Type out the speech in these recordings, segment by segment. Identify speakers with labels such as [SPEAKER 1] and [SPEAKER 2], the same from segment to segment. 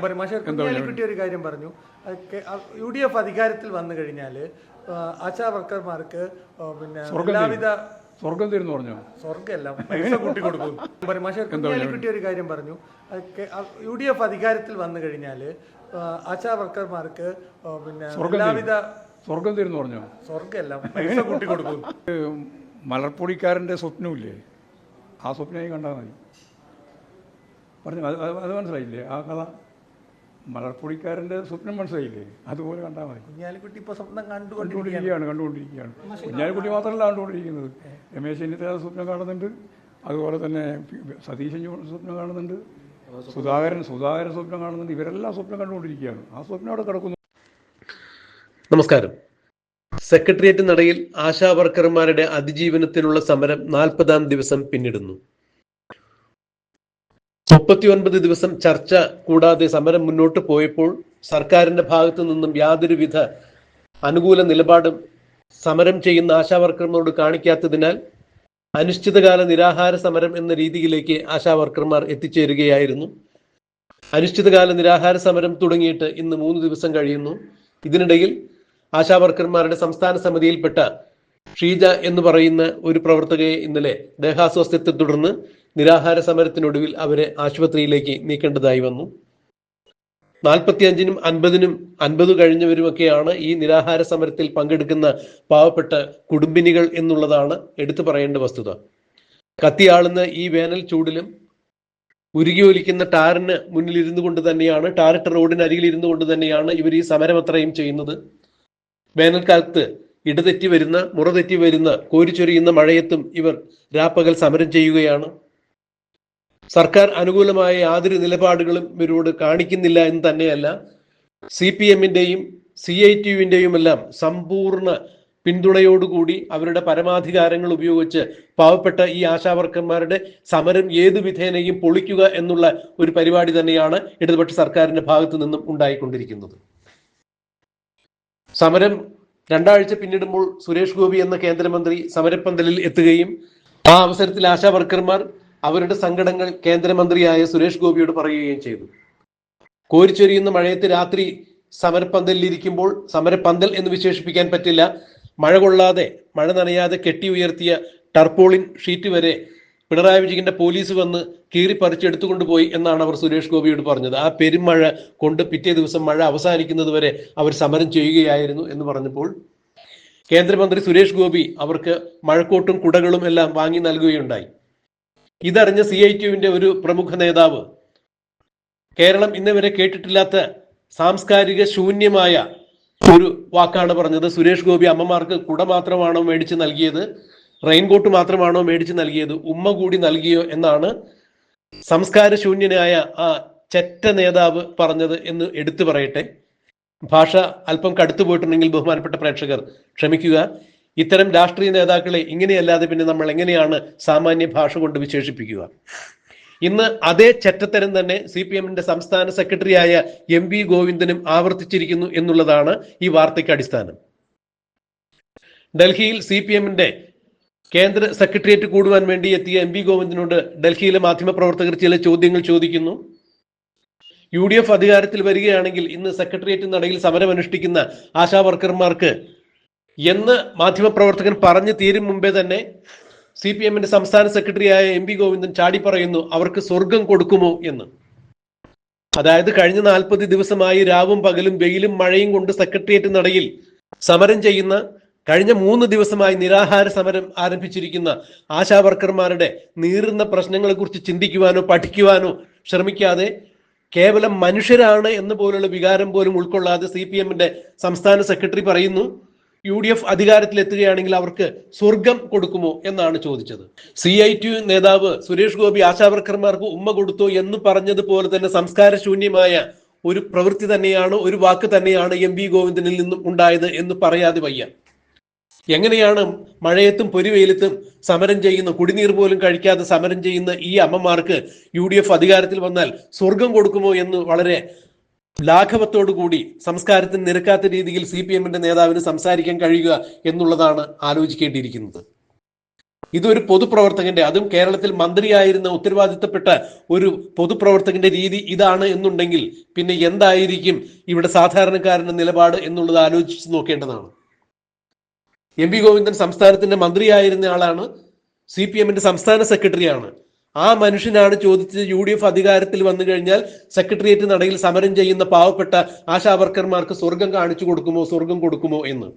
[SPEAKER 1] കുഞ്ഞാലിക്കുട്ടി ഒരു കാര്യം പറഞ്ഞു. യു ഡി എഫ് അധികാരത്തിൽ വന്നു കഴിഞ്ഞാൽ ആശാ വർക്കർമാർക്ക് പിന്നെ എല്ലാവിധ
[SPEAKER 2] സ്വർഗം തരുന്നു പറഞ്ഞു?
[SPEAKER 1] സ്വർഗമല്ല പൈസ കൂട്ടി കൊടുക്കും. പരമാശർ കുഞ്ഞാലിക്കുട്ടി ഒരു കാര്യം പറഞ്ഞു. യു ഡി എഫ് അധികാരത്തിൽ വന്നു കഴിഞ്ഞാൽ ആശാ വർക്കർമാർക്ക് പിന്നെ എല്ലാവിധ
[SPEAKER 2] സ്വർഗം തരുന്നു പറഞ്ഞു?
[SPEAKER 1] സ്വർഗമല്ല പൈസ കൂട്ടി കൊടുക്കും.
[SPEAKER 2] മലർപ്പൊടിക്കാരന്റെ സ്വപ്നമില്ലേ? ആ സ്വപ്നമായി കണ്ടാൽ മതി. പറഞ്ഞു അത് അത് അത് മനസ്സിലായില്ലേ? ആ കഥ? മലർപ്പൊടിക്കാരന്റെ സ്വപ്നം മനസ്സിലായില്ലേ? അതുപോലെ കണ്ടാൽ മതി.
[SPEAKER 1] കുഞ്ഞാലിക്കുട്ടി ഇപ്പോൾ സ്വപ്നം
[SPEAKER 2] കണ്ടുകൊണ്ടിരിക്കുകയാണ്. കണ്ടുകൊണ്ടിരിക്കുകയാണ് കുഞ്ഞാലിക്കുട്ടി മാത്രമല്ല കണ്ടുകൊണ്ടിരിക്കുന്നത്. രമേശ് ചെന്നിത്തല സ്വപ്നം കാണുന്നുണ്ട്. അതുപോലെ തന്നെ സതീശൻ സ്വപ്നം കാണുന്നുണ്ട്. സുധാകരൻ സുധാകരൻ സ്വപ്നം കാണുന്നുണ്ട്. ഇവരെല്ലാം സ്വപ്നം കണ്ടുകൊണ്ടിരിക്കുകയാണ്. ആ സ്വപ്നം അവിടെ കിടക്കുന്നു.
[SPEAKER 3] നമസ്കാരം. സെക്രട്ടേറിയറ്റ് നടയിൽ ആശാ വർക്കർമാരുടെ അതിജീവനത്തിനുള്ള സമരം നാൽപ്പതാം ദിവസം പിന്നിടുന്നു. മുപ്പത്തിയൊൻപത് ദിവസം ചർച്ച കൂടാതെ സമരം മുന്നോട്ട് പോയപ്പോൾ സർക്കാരിന്റെ ഭാഗത്തു നിന്നും യാതൊരുവിധ അനുകൂല നിലപാടും സമരം ചെയ്യുന്ന ആശാവർക്കർമാരോട് കാണിക്കാത്തതിനാൽ അനിശ്ചിതകാല നിരാഹാര സമരം എന്ന രീതിയിലേക്ക് ആശാവർക്കർമാർ എത്തിച്ചേരുകയായിരുന്നു. അനിശ്ചിതകാല നിരാഹാര സമരം തുടങ്ങിയിട്ട് ഇന്ന് മൂന്ന് ദിവസം കഴിയുന്നു. ഇതിനിടയിൽ ആശാവർക്കർമാരുടെ സംസ്ഥാന സമിതിയിൽപ്പെട്ട ഷീജ എന്ന് പറയുന്ന ഒരു പ്രവർത്തകയെ ഇന്നലെ ദേഹാസ്വാസ്ഥ്യത്തെ തുടർന്ന് നിരാഹാര സമരത്തിനൊടുവിൽ അവരെ ആശുപത്രിയിലേക്ക് നീക്കേണ്ടതായി വന്നു. നാൽപ്പത്തിയഞ്ചിനും അൻപതിനും അൻപത് കഴിഞ്ഞവരുമൊക്കെയാണ് ഈ നിരാഹാര സമരത്തിൽ പങ്കെടുക്കുന്ന പാവപ്പെട്ട കുടുംബിനികൾ എന്നുള്ളതാണ് എടുത്തു പറയേണ്ട വസ്തുത. കത്തിയാളുന്ന ഈ വേനൽ ചൂടിലും ഉരുകി ഒലിക്കുന്ന ടാറിന് മുന്നിൽ ഇരുന്നു കൊണ്ട് തന്നെയാണ് ടാറിട്ട റോഡിന് അരികിൽ ഇരുന്നു കൊണ്ട് തന്നെയാണ് ഇവർ ഈ സമരം അത്രയും ചെയ്യുന്നത്. വേനൽക്കാലത്ത് ഇടതെറ്റി വരുന്ന മുറതെറ്റി വരുന്ന കോരിച്ചൊരിയുന്ന മഴയത്തും ഇവർ രാപ്പകൽ സമരം ചെയ്യുകയാണ്. സർക്കാർ അനുകൂലമായ യാതൊരു നിലപാടുകളും ഇവരോട് കാണിക്കുന്നില്ല എന്ന് തന്നെയല്ല സി പി എമ്മിന്റെയും സി ഐ ടി യുവിന്റെയും എല്ലാം സമ്പൂർണ പിന്തുണയോടുകൂടി അവരുടെ പരമാധികാരങ്ങൾ ഉപയോഗിച്ച് പാവപ്പെട്ട ഈ ആശാവർക്കന്മാരുടെ സമരം ഏതു വിധേനയും പൊളിക്കുക എന്നുള്ള ഒരു പരിപാടി തന്നെയാണ് ഇടതുപക്ഷ സർക്കാരിന്റെ ഭാഗത്തു നിന്നും ഉണ്ടായിക്കൊണ്ടിരിക്കുന്നത്. സമരം രണ്ടാഴ്ച പിന്നിടുമ്പോൾ സുരേഷ് ഗോപി എന്ന കേന്ദ്രമന്ത്രി സമരപ്പന്തലിൽ എത്തുകയും ആ അവസരത്തിൽ ആശാ വർക്കർമാർ അവരുടെ സങ്കടങ്ങൾ കേന്ദ്രമന്ത്രിയായ സുരേഷ് ഗോപിയോട് പറയുകയും ചെയ്തു. കോരിച്ചൊരിയുന്ന മഴയത്ത് രാത്രി സമരപ്പന്തലിൽ ഇരിക്കുമ്പോൾ സമരപ്പന്തൽ എന്ന് വിശേഷിപ്പിക്കാൻ പറ്റില്ല. മഴ കൊള്ളാതെ മഴ നനയാതെ കെട്ടി ഉയർത്തിയ ടർപോളിൻ ഷീറ്റ് വരെ പിണറായി വിജയന്റെ പോലീസ് വന്ന് കീറി പറിച്ചെടുത്തുകൊണ്ട് എന്നാണ് അവർ സുരേഷ് ഗോപിയോട് പറഞ്ഞത്. ആ പെരുമഴ കൊണ്ട് പിറ്റേ ദിവസം മഴ അവസാനിക്കുന്നത് വരെ അവർ സമരം ചെയ്യുകയായിരുന്നു എന്ന് പറഞ്ഞപ്പോൾ കേന്ദ്രമന്ത്രി സുരേഷ് ഗോപി അവർക്ക് മഴക്കോട്ടും കുടകളും എല്ലാം വാങ്ങി നൽകുകയുണ്ടായി. ഇതറിഞ്ഞ സി ഐ ടിയുവിന്റെ ഒരു പ്രമുഖ നേതാവ്. കേരളം ഇന്ന് വരെ കേട്ടിട്ടില്ലാത്ത സാംസ്കാരിക ശൂന്യമായ ഒരു വാക്കാണ് പറഞ്ഞത്. സുരേഷ് ഗോപി അമ്മമാർക്ക് കുട മാത്രമാണോ മേടിച്ച് നൽകിയത്? റെയിൻകോട്ട് മാത്രമാണോ മേടിച്ച് നൽകിയത്? ഉമ്മ കൂടി നൽകിയോ എന്നാണ് സംസ്കാര ശൂന്യനായ ആ ചെറ്റ നേതാവ് പറഞ്ഞത് എന്ന് എടുത്തു പറയട്ടെ. ഭാഷ അല്പം കടുത്തു പോയിട്ടുണ്ടെങ്കിൽ ബഹുമാനപ്പെട്ട പ്രേക്ഷകർ ക്ഷമിക്കുക. ഇത്തരം രാഷ്ട്രീയ നേതാക്കളെ ഇങ്ങനെയല്ലാതെ പിന്നെ നമ്മൾ എങ്ങനെയാണ് സാമാന്യ ഭാഷ കൊണ്ട് വിശേഷിപ്പിക്കുക? ഇന്ന് അതേ ചറ്റത്തരം തന്നെ സി പി എമ്മിന്റെ സംസ്ഥാന സെക്രട്ടറിയായ എം വി ഗോവിന്ദനും ആവർത്തിച്ചിരിക്കുന്നു എന്നുള്ളതാണ് ഈ വാർത്തയ്ക്ക് അടിസ്ഥാനം. ഡൽഹിയിൽ സി പി എമ്മിന്റെ കേന്ദ്ര സെക്രട്ടേറിയറ്റ് കൂടുവാൻ വേണ്ടി എത്തിയ എം വി ഗോവിന്ദനോട് ഡൽഹിയിലെ മാധ്യമപ്രവർത്തകർ ചില ചോദ്യങ്ങൾ ചോദിക്കുന്നു. യു ഡി എഫ് അധികാരത്തിൽ വരികയാണെങ്കിൽ ഇന്ന് സെക്രട്ടേറിയറ്റ് നടയിൽ സമരമനുഷ്ഠിക്കുന്ന ആശാ വർക്കർമാർക്ക് എന്ന് മാധ്യമപ്രവർത്തകൻ പറഞ്ഞു തീരും മുമ്പേ തന്നെ സി പി എമ്മിന്റെ സംസ്ഥാന സെക്രട്ടറിയായ എം പി ഗോവിന്ദൻ ചാടി പറയുന്നു അവർക്ക് സ്വർഗം കൊടുക്കുമോ എന്ന്. അതായത് കഴിഞ്ഞ നാൽപ്പത് ദിവസമായി രാവും പകലും വെയിലും മഴയും കൊണ്ട് സെക്രട്ടേറിയറ്റ് നടയിൽ സമരം ചെയ്യുന്ന കഴിഞ്ഞ മൂന്ന് ദിവസമായി നിരാഹാര സമരം ആരംഭിച്ചിരിക്കുന്ന ആശാവർക്കർമാരുടെ നീറുന്ന പ്രശ്നങ്ങളെക്കുറിച്ച് ചിന്തിക്കുവാനോ പഠിക്കുവാനോ ശ്രമിക്കാതെ കേവലം മനുഷ്യരാണ് എന്ന് പോലുള്ള വികാരം പോലും ഉൾക്കൊള്ളാതെ സി പി എമ്മിന്റെ സംസ്ഥാന സെക്രട്ടറി പറയുന്നു യു ഡി എഫ് അധികാരത്തിലെത്തുകയാണെങ്കിൽ അവർക്ക് സ്വർഗം കൊടുക്കുമോ എന്നാണ് ചോദിച്ചത്. സി ഐ ടി യു നേതാവ് സുരേഷ് ഗോപി ആശാവർക്കർമാർക്ക് ഉമ്മ കൊടുത്തു എന്ന് പറഞ്ഞതുപോലെ തന്നെ സംസ്കാര ശൂന്യമായ ഒരു പ്രവൃത്തി തന്നെയാണ് ഒരു വാക്ക് തന്നെയാണ് എം വി ഗോവിന്ദനിൽ നിന്നും ഉണ്ടായത് എന്ന് പറയാതെ വയ്യ. എങ്ങനെയാണ് മഴയത്തും പൊരിവെയിലത്തും സമരം ചെയ്യുന്ന കുടിനീർ പോലും കഴിക്കാതെ സമരം ചെയ്യുന്ന ഈ അമ്മമാർക്ക് യു ഡി എഫ് അധികാരത്തിൽ വന്നാൽ സ്വർഗം കൊടുക്കുമോ എന്ന് വളരെ ലാഘവത്തോടു കൂടി സംസ്കാരത്തിന് നിരക്കാത്ത രീതിയിൽ സി പി എമ്മിന്റെ നേതാവിന് സംസാരിക്കാൻ കഴിയുക എന്നുള്ളതാണ് ആലോചിക്കേണ്ടിയിരിക്കുന്നത്. ഇതൊരു പൊതുപ്രവർത്തകന്റെ അതും കേരളത്തിൽ മന്ത്രിയായിരുന്ന ഉത്തരവാദിത്തപ്പെട്ട ഒരു പൊതുപ്രവർത്തകന്റെ രീതി ഇതാണ് എന്നുണ്ടെങ്കിൽ പിന്നെ എന്തായിരിക്കും ഇവിടെ സാധാരണക്കാരന്റെ നിലപാട് എന്നുള്ളത് ആലോചിച്ച് നോക്കേണ്ടതാണ്. എം വി ഗോവിന്ദൻ സംസ്ഥാനത്തിന്റെ മന്ത്രിയായിരുന്ന ആളാണ് സി പി എമ്മിന്റെ സംസ്ഥാന സെക്രട്ടറിയാണ്. ആ മനുഷ്യനാണ് ചോദിച്ചത് യു ഡി എഫ് അധികാരത്തിൽ വന്നു കഴിഞ്ഞാൽ സെക്രട്ടേറിയറ്റ് നടയിൽ സമരം ചെയ്യുന്ന പാവപ്പെട്ട ആശാവർക്കർമാർക്ക് സ്വർഗം കാണിച്ചു കൊടുക്കുമോ സ്വർഗം കൊടുക്കുമോ എന്ന്.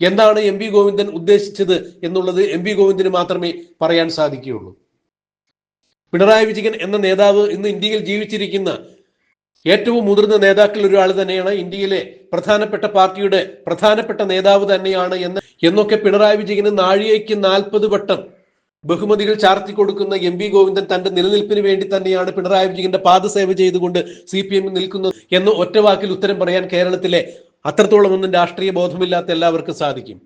[SPEAKER 3] എന്താണ് എം പി ഗോവിന്ദൻ ഉദ്ദേശിച്ചത് എന്നുള്ളത് എം പി ഗോവിന്ദന് മാത്രമേ പറയാൻ സാധിക്കുകയുള്ളൂ. പിണറായി വിജയൻ എന്ന നേതാവ് ഇന്ന് ഇന്ത്യയിൽ ജീവിച്ചിരിക്കുന്ന ഏറ്റവും മുതിർന്ന നേതാക്കളിൽ ഒരാൾ തന്നെയാണ് ഇന്ത്യയിലെ പ്രധാനപ്പെട്ട പാർട്ടിയുടെ പ്രധാനപ്പെട്ട നേതാവ് തന്നെയാണ് എന്ന് എന്നൊക്കെ പിണറായി വിജയന് നാഴികയ്ക്ക് നാൽപ്പത് വട്ടം ബഹുമതികൾ ചാർത്തി കൊടുക്കുന്ന എം വി ഗോവിന്ദൻ തന്റെ നിലനിൽപ്പിന് വേണ്ടി തന്നെയാണ് പിണറായി വിജയന്റെ പാദസേവ ചെയ്തുകൊണ്ട് സി പി എമ്മിൽ നിൽക്കുന്നത് എന്ന് ഒറ്റ വാക്കിൽ ഉത്തരം പറയാൻ കേരളത്തിലെ അത്രത്തോളം ഒന്നും രാഷ്ട്രീയ ബോധമില്ലാത്ത എല്ലാവർക്കും സാധിക്കും.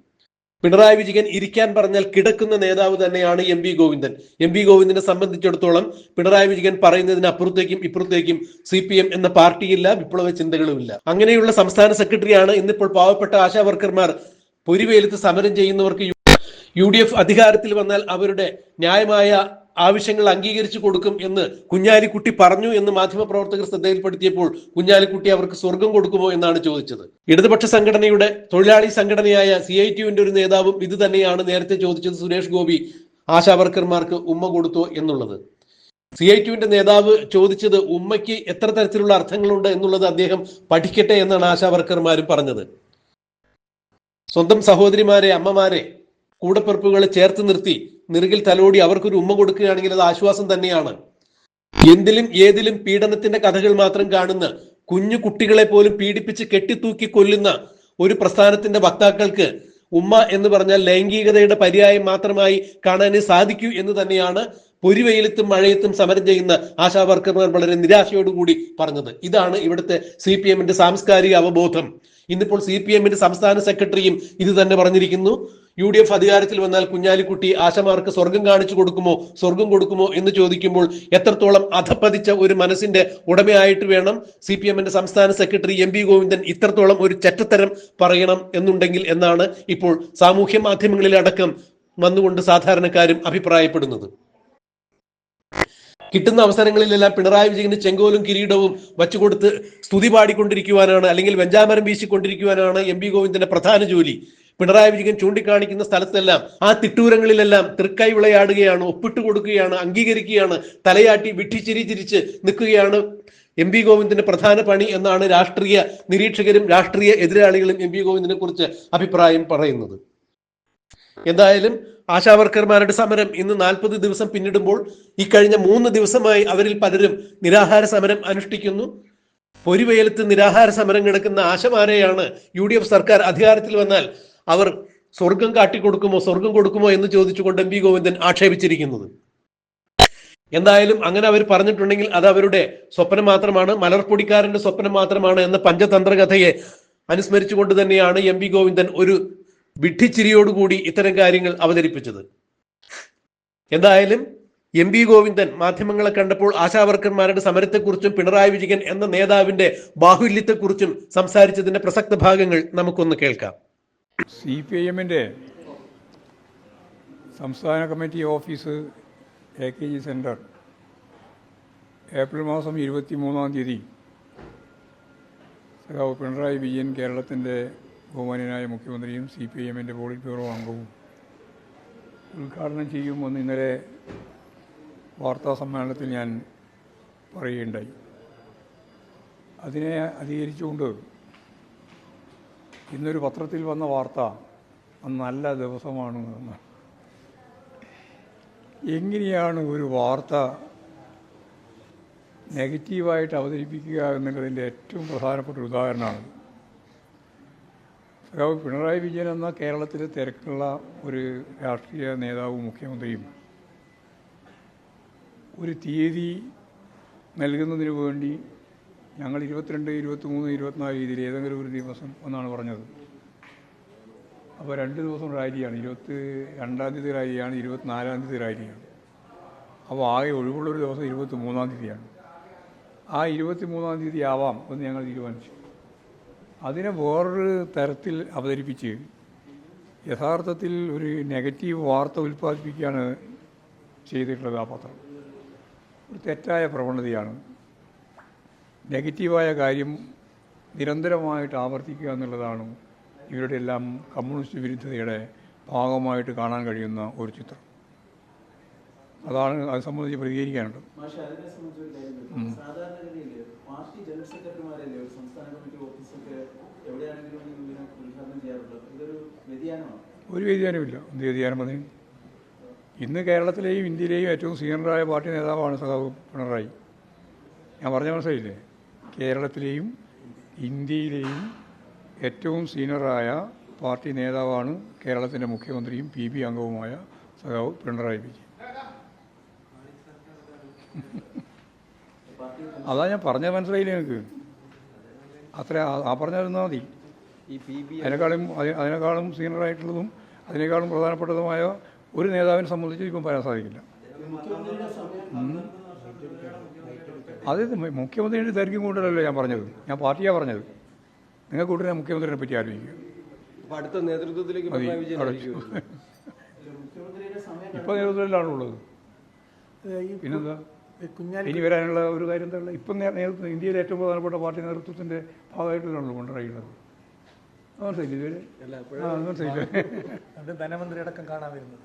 [SPEAKER 3] പിണറായി വിജയൻ ഇരിക്കാൻ പറഞ്ഞാൽ കിടക്കുന്ന നേതാവ് തന്നെയാണ് M V Govindan. M V ഗോവിന്ദനെ സംബന്ധിച്ചിടത്തോളം പിണറായി വിജയൻ പറയുന്നതിന് അപ്പുറത്തേക്കും ഇപ്പുറത്തേക്കും സി പി എം എന്ന പാർട്ടിയില്ല വിപ്ലവ ചിന്തകളുമില്ല. അങ്ങനെയുള്ള സംസ്ഥാന സെക്രട്ടറിയാണ് ഇന്നിപ്പോൾ പാവപ്പെട്ട ആശാ വർക്കർമാർ പൊരിവേലത്ത് സമരം ചെയ്യുന്നവർക്ക് യു- ഡി എഫ് അധികാരത്തിൽ വന്നാൽ അവരുടെ ന്യായമായ ആവശ്യങ്ങൾ അംഗീകരിച്ചു കൊടുക്കും എന്ന് കുഞ്ഞാലിക്കുട്ടി പറഞ്ഞു എന്ന് മാധ്യമപ്രവർത്തകർ ശ്രദ്ധയിൽപ്പെടുത്തിയപ്പോൾ കുഞ്ഞാലിക്കുട്ടി അവർക്ക് സ്വർഗം കൊടുക്കുമോ എന്നാണ് ചോദിച്ചത്. ഇടതുപക്ഷ സംഘടനയുടെ തൊഴിലാളി സംഘടനയായ സി ഐ ടിയുവിന്റെ ഒരു നേതാവും ഇത് തന്നെയാണ് നേരത്തെ ചോദിച്ചത് സുരേഷ് ഗോപി ആശാവർക്കർമാർക്ക് ഉമ്മ കൊടുത്തോ എന്നുള്ളത്. സി ഐ ടിയുവിന്റെ നേതാവ് ചോദിച്ചത് ഉമ്മയ്ക്ക് എത്ര തരത്തിലുള്ള അർത്ഥങ്ങളുണ്ട് എന്നുള്ളത് അദ്ദേഹം പഠിക്കട്ടെ എന്നാണ് ആശാവർക്കർമാരും പറഞ്ഞത്. സ്വന്തം സഹോദരിമാരെ അമ്മമാരെ കൂടപ്പിറപ്പുകളെ ചേർത്ത് നിർത്തി നിറുകിൽ തലോടി അവർക്കൊരു ഉമ്മ കൊടുക്കുകയാണെങ്കിൽ അത് ആശ്വാസം തന്നെയാണ്. എന്തിലും ഏതിലും പീഡനത്തിന്റെ കഥകൾ മാത്രം കാണുന്ന കുഞ്ഞു കുട്ടികളെ പോലും പീഡിപ്പിച്ച് കെട്ടിത്തൂക്കി കൊല്ലുന്ന ഒരു പ്രസ്ഥാനത്തിന്റെ വക്താക്കൾക്ക് ഉമ്മ എന്ന് പറഞ്ഞാൽ ലൈംഗികതയുടെ പര്യായം മാത്രമായി കാണാനേ സാധിക്കൂ എന്ന് തന്നെയാണ് പൊരിവെയിലത്തും മഴയത്തും സമരം ചെയ്യുന്ന ആശാ വർക്കർമാർ വളരെ നിരാശയോടുകൂടി പറഞ്ഞത്. ഇതാണ് ഇവിടുത്തെ സി പി എമ്മിന്റെ സാംസ്കാരിക അവബോധം. ഇന്നിപ്പോൾ സി പി എമ്മിന്റെ സംസ്ഥാന സെക്രട്ടറിയും ഇത് തന്നെ പറഞ്ഞിരിക്കുന്നു. യു ഡി എഫ് അധികാരത്തിൽ വന്നാൽ കുഞ്ഞാലിക്കുട്ടി ആശമാർക്ക് സ്വർഗം കാണിച്ചു കൊടുക്കുമോ സ്വർഗം കൊടുക്കുമോ എന്ന് ചോദിക്കുമ്പോൾ എത്രത്തോളം അധപ്പതിച്ച ഒരു മനസ്സിന്റെ ഉടമയായിട്ട് വേണം സി പി എമ്മിന്റെ സംസ്ഥാന സെക്രട്ടറി എം പി ഗോവിന്ദൻ ഇത്രത്തോളം ഒരു ചെറ്റത്തരം പറയണം എന്നുണ്ടെങ്കിൽ എന്നാണ് ഇപ്പോൾ സാമൂഹ്യ മാധ്യമങ്ങളിലടക്കം വന്നുകൊണ്ട് സാധാരണക്കാരും അഭിപ്രായപ്പെടുന്നത്. കിട്ടുന്ന അവസരങ്ങളിലെല്ലാം പിണറായി വിജയന് ചെങ്കോലും കിരീടവും വച്ചുകൊടുത്ത് സ്തുതി പാടിക്കൊണ്ടിരിക്കുവാനാണ് അല്ലെങ്കിൽ വെഞ്ചാമരം വീശിക്കൊണ്ടിരിക്കുവാനാണ് എം പി ഗോവിന്ദന്റെ പ്രധാന ജോലി. പിണറായി വിജയൻ ചൂണ്ടിക്കാണിക്കുന്ന സ്ഥലത്തെല്ലാം ആ തിട്ടൂരങ്ങളിലെല്ലാം തൃക്കൈ വിളയാടുകയാണ് ഒപ്പിട്ട് കൊടുക്കുകയാണ് അംഗീകരിക്കുകയാണ് തലയാട്ടി വിട്ടിച്ചിരി ചിരിച്ച് നിൽക്കുകയാണ് എം പി ഗോവിന്ദന്റെ പ്രധാന പണി എന്നാണ് രാഷ്ട്രീയ നിരീക്ഷകരും രാഷ്ട്രീയ എതിരാളികളും എം പി ഗോവിന്ദനെ കുറിച്ച് അഭിപ്രായം പറയുന്നത്. എന്തായാലും ആശാവർക്കർമാരുടെ സമരം ഇന്ന് നാൽപ്പത് ദിവസം പിന്നിടുമ്പോൾ ഈ കഴിഞ്ഞ മൂന്ന് ദിവസമായി അവരിൽ പലരും നിരാഹാര സമരം അനുഷ്ഠിക്കുന്നു. പൊരിവെയിലത്ത് നിരാഹാര സമരം കിടക്കുന്ന ആശമാരെയാണ് യു ഡി എഫ് സർക്കാർ അധികാരത്തിൽ വന്നാൽ അവർ സ്വർഗം കാട്ടിക്കൊടുക്കുമോ സ്വർഗം കൊടുക്കുമോ എന്ന് ചോദിച്ചുകൊണ്ട് എം പി ഗോവിന്ദൻ ആക്ഷേപിച്ചിരിക്കുന്നത്. എന്തായാലും അങ്ങനെ അവർ പറഞ്ഞിട്ടുണ്ടെങ്കിൽ അത് അവരുടെ സ്വപ്നം മാത്രമാണ് മലർപ്പൊടിക്കാരന്റെ സ്വപ്നം മാത്രമാണ് എന്ന പഞ്ചതന്ത്ര കഥയെ അനുസ്മരിച്ചുകൊണ്ട് തന്നെയാണ് എം പി ഗോവിന്ദൻ ഒരു വിഡ്ഢിച്ചിരിയോടുകൂടി ഇത്തരം കാര്യങ്ങൾ അവതരിപ്പിച്ചത്. എന്തായാലും എം പി ഗോവിന്ദൻ മാധ്യമങ്ങളെ കണ്ടപ്പോൾ ആശാവർക്കർമാരുടെ സമരത്തെക്കുറിച്ചും പിണറായി വിജയൻ എന്ന നേതാവിന്റെ ബാഹുല്യത്തെക്കുറിച്ചും സംസാരിച്ചതിന്റെ പ്രസക്ത ഭാഗങ്ങൾ നമുക്കൊന്ന് കേൾക്കാം.
[SPEAKER 2] സി പി ഐ എമ്മിന്റെ സംസ്ഥാന committee office A K G centre April മാസം ഇരുപത്തി മൂന്നാം തീയതി പിണറായി വിജയൻ കേരളത്തിന്റെ ബഹുമാന്യനായ മുഖ്യമന്ത്രിയും സി പി ഐ എമ്മിന്റെ പോളിറ്റ് ബ്യൂറോ അംഗവും ഉദ്ഘാടനം ചെയ്യുമെന്ന് ഇന്നലെ വാർത്താ സമ്മേളനത്തിൽ ഞാൻ പറയുകയുണ്ടായി. അതിനെ അധികരിച്ചുകൊണ്ട് ഇന്നൊരു പത്രത്തിൽ വന്ന വാർത്ത നല്ല ദിവസമാണ് എങ്ങനെയാണ് ഒരു വാർത്ത നെഗറ്റീവായിട്ട് അവതരിപ്പിക്കുക എന്നുള്ളതിന്റെ ഏറ്റവും പ്രധാനപ്പെട്ട ഒരു ഉദാഹരണമാണ് സഖാവ് പിണറായി വിജയൻ എന്ന കേരളത്തിലെ തിരക്കുള്ള ഒരു രാഷ്ട്രീയ നേതാവും മുഖ്യമന്ത്രിയും ഒരു തീയതി നൽകുന്നതിന് വേണ്ടി ഞങ്ങൾ ഇരുപത്തിരണ്ട് ഇരുപത്തിമൂന്ന് ഇരുപത്തിനാല് രീതിയിൽ ഏതെങ്കിലും ഒരു ദിവസം എന്നാണ് പറഞ്ഞത്. അപ്പോൾ രണ്ട് ദിവസം റാലിയാണ്. ഇരുപത്തി രണ്ടാം തീയതി റാലിയാണ് ഇരുപത്തിനാലാം തീയതി റാലിയാണ്. അപ്പോൾ ആകെ ഒഴിവുള്ളൊരു ദിവസം ഇരുപത്തി മൂന്നാം തീയതിയാണ്. ആ ഇരുപത്തി മൂന്നാം തീയതി ആവാം എന്ന് ഞങ്ങൾ തീരുമാനിച്ചു. അതിനെ വേറൊരു തരത്തിൽ അവതരിപ്പിച്ച് യഥാർത്ഥത്തിൽ ഒരു നെഗറ്റീവ് വാർത്ത ഉൽപ്പാദിപ്പിക്കുകയാണ് ചെയ്തിട്ടുള്ളത് ആ പത്രം. ഒരു തെറ്റായ പ്രവണതയാണ്. നെഗറ്റീവായ കാര്യം നിരന്തരമായിട്ട് ആവർത്തിക്കുക എന്നുള്ളതാണ് ഇവരുടെ എല്ലാം കമ്മ്യൂണിസ്റ്റ് വിരുദ്ധതയുടെ ഭാഗമായിട്ട് കാണാൻ കഴിയുന്ന ഒരു ചിത്രം. അതാണ് അത് സംബന്ധിച്ച് പ്രതികരിക്കാനുള്ളത്.
[SPEAKER 4] Party general സെക്രട്ടറിമാരല്ലേ? ഒരു സംസ്ഥാന കമ്മിറ്റി ഓഫീസൊക്കെ എവിടെയാണെങ്കിലും ഇതിനെ ഉദ്ഘാടനം ചെയ്യാറുള്ളത്? ഇതൊരു വ്യതിയാനമാണ്?
[SPEAKER 2] ഒരു വ്യതിയാനമില്ല. എന്ത് വ്യതിയാനം പറഞ്ഞു? ഇന്ന് കേരളത്തിലെയും ഇന്ത്യയിലെയും ഏറ്റവും സീനിയറായ പാർട്ടി നേതാവാണ് സഖാവ് പിണറായി. ഞാൻ പറഞ്ഞ മനസ്സിലായില്ലേ? കേരളത്തിലെയും ഇന്ത്യയിലെയും ഏറ്റവും സീനിയറായ പാർട്ടി നേതാവാണ് കേരളത്തിന്റെ മുഖ്യമന്ത്രിയും പി ബി അംഗവുമായ സഖാവ് പിണറായി വിജയൻ. അതാ ഞാൻ പറഞ്ഞത് മനസ്സിലായില്ല എനിക്ക് അത്ര ആ- പറഞ്ഞിരുന്നാൽ മതി.
[SPEAKER 4] ഈ പി ബി
[SPEAKER 2] അതിനേക്കാളും അതി- അതിനേക്കാളും സീനിയറായിട്ടുള്ളതും അതിനേക്കാളും പ്രധാനപ്പെട്ടതുമായ ഒരു നേതാവിനെ സംബന്ധിച്ച് ഇപ്പം പറയാൻ സാധിക്കില്ല. അത് മുഖ്യമന്ത്രിയുടെ ദൈർഘ്യം കൂടുതലല്ലോ ഞാൻ പറഞ്ഞത്. ഞാൻ പാർട്ടിയാണ് പറഞ്ഞത്. നിങ്ങൾ കൂടുതൽ മുഖ്യമന്ത്രിയെ പറ്റി ആലോചിക്കുക.
[SPEAKER 5] അടുത്ത നേതൃത്വത്തിലേക്ക്
[SPEAKER 2] നേതൃത്വത്തിലാണുള്ളത് പിന്നെന്താ? ഇനി വരാനുള്ള ഒരു കാര്യം എന്താ ഇപ്പം നേതൃത്വം ഇന്ത്യയിലെ ഏറ്റവും പ്രധാനപ്പെട്ട പാർട്ടി നേതൃത്വത്തിന്റെ ഭാഗമായിട്ടാണല്ലോ അത് മനസ്സിലായില്ലേ ഇതുവരെ
[SPEAKER 1] ധനമന്ത്രി അടക്കം കാണാൻ വരുന്നത്.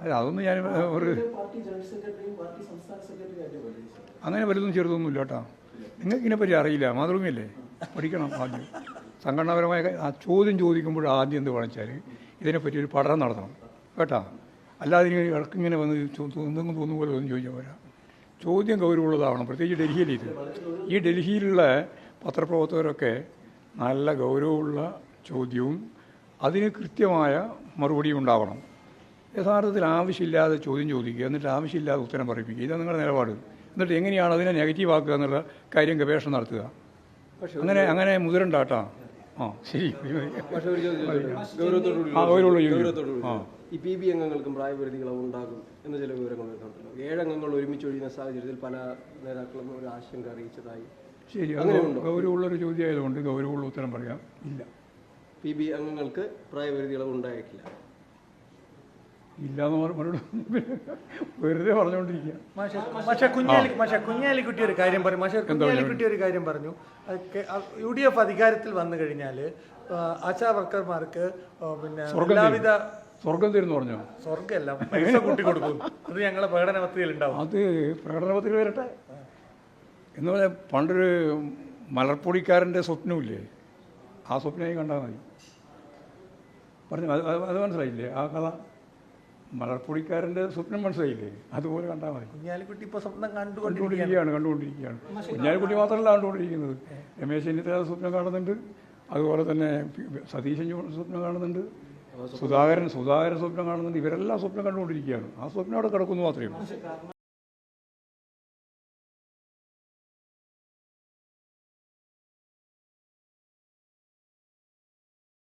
[SPEAKER 2] അല്ല അതൊന്നും ഞാൻ ഒരു അങ്ങനെ വലുതും ചെറുതൊന്നുമില്ല കേട്ടോ. നിങ്ങൾക്ക് ഇതിനെപ്പറ്റി അറിയില്ല. മാതൃഭൂമിയല്ലേ? പഠിക്കണം ആദ്യം. സംഘടനാപരമായ ആ ചോദ്യം ചോദിക്കുമ്പോൾ ആദ്യം എന്ത് പറഞ്ഞാൽ ഇതിനെപ്പറ്റി ഒരു പഠനം നടത്തണം. കേട്ടോ? അല്ലാതെ ഇനി ഇടക്കിങ്ങനെ വന്ന് തോന്നുന്നു തോന്നുന്ന പോലെ ഒന്നും ചോദിച്ചാൽ പോരാ. ചോദ്യം ഗൗരവമുള്ളതാവണം. പ്രത്യേകിച്ച് ഡൽഹിയിൽ ഇത്? ഈ ഡൽഹിയിലുള്ള പത്രപ്രവർത്തകരൊക്കെ നല്ല ഗൗരവമുള്ള ചോദ്യവും അതിന് കൃത്യമായ മറുപടിയും ഉണ്ടാവണം. യഥാർത്ഥത്തിൽ ആവശ്യമില്ലാതെ ചോദ്യം ചോദിക്കുക എന്നിട്ട് ആവശ്യമില്ലാതെ ഉത്തരം പറയിപ്പിക്കുക. ഇതാണ് നിങ്ങളുടെ നിലപാട്. എന്നിട്ട് എങ്ങനെയാണ് അതിനെ നെഗറ്റീവ് ആക്കുക എന്നുള്ള കാര്യം ഗവേഷണം നടത്തുക. അങ്ങനെ അങ്ങനെ മുതിരണ്ടാട്ടാ. ആ ശരി
[SPEAKER 5] പക്ഷേ ഒരു ചോദ്യം ചോദിച്ചോട്ടെ? ഗൗരവത്തോടുകൂടി
[SPEAKER 2] ആ, ഗൗരവമുള്ള ചോദ്യം.
[SPEAKER 5] ഗൗരവത്തോടുകൂടി.
[SPEAKER 2] ആ.
[SPEAKER 5] ഈ പി ബി അംഗങ്ങൾക്കും പ്രായപരിധി ഉണ്ടാകും എന്ന് ചില വിവരങ്ങൾ വരുന്നുണ്ടല്ലോ ഏഴ് അംഗങ്ങൾ ഒരുമിച്ച് ഒഴിയുന്ന സാഹചര്യത്തിൽ പല നേതാക്കളും ഒരു ആശങ്ക അറിയിച്ചതായി
[SPEAKER 2] ശരി അത് ഗൗരവമുള്ളൊരു ചോദ്യമായതുകൊണ്ട് ഗൗരവമുള്ള ഉത്തരം പറയാം ഇല്ല
[SPEAKER 5] പി ബി അംഗങ്ങൾക്ക് പ്രായപരിധി ഇളവ് ഉണ്ടായേക്കില്ല
[SPEAKER 2] ഇല്ല എന്ന് പറ- മറുപടി വെറുതെ പറഞ്ഞുകൊണ്ടിരിക്കുക
[SPEAKER 1] മാഷെ കുഞ്ഞാലി മാഷെ കുഞ്ഞാലിക്കുട്ടി ഒരു കാര്യം പറഞ്ഞു മാഷെ കുഞ്ഞാലിക്കുട്ടി ഒരു കാര്യം പറഞ്ഞു. യു ഡി എഫ് അധികാരത്തിൽ വന്നു കഴിഞ്ഞാൽ ആശാ വർക്കർമാർക്ക് പിന്നെ എല്ലാവിധ
[SPEAKER 2] സ്വർഗം തരുന്നു പറഞ്ഞു?
[SPEAKER 1] സ്വർഗമല്ല പൈസ കൂട്ടി കൊടുക്കും. അത് ഞങ്ങളെ പ്രകടന പത്രികയിൽ ഉണ്ടാവും
[SPEAKER 2] അത് പ്രകടനപത്രിക വരട്ടെ. എന്ന് പറഞ്ഞാൽ പണ്ടൊരു മലർപ്പൊടിക്കാരന്റെ സ്വപ്നമില്ലേ? ആ സ്വപ്നമായി കണ്ടാൽ മതി. പറഞ്ഞു അത് അത് മനസ്സിലായില്ലേ? ആ കഥ? മലർപ്പൊടിക്കാരന്റെ സ്വപ്നം മനസ്സിലായില്ലേ? അതുപോലെ കണ്ടാൽ മതി.
[SPEAKER 1] കുഞ്ഞാലിക്കുട്ടി ഇപ്പൊ സ്വപ്നം കണ്ടുകൊണ്ടിരിക്കുകയാണ്.
[SPEAKER 2] കണ്ടുകൊണ്ടിരിക്കുകയാണ് കുഞ്ഞാലിക്കുട്ടി മാത്രമല്ല കണ്ടുകൊണ്ടിരിക്കുന്നത്. രമേശ് ചെന്നിത്തല സ്വപ്നം കാണുന്നുണ്ട്. അതുപോലെ തന്നെ സതീശൻ സ്വപ്നം കാണുന്നുണ്ട്. സുധാകരൻ സുധാകരൻ സ്വപ്നം കാണുന്നുണ്ട്. ഇവരെല്ലാം സ്വപ്നം കണ്ടുകൊണ്ടിരിക്കുകയാണ്. ആ സ്വപ്നം അവിടെ കിടക്കുന്നു മാത്രമേ ഉള്ളൂ.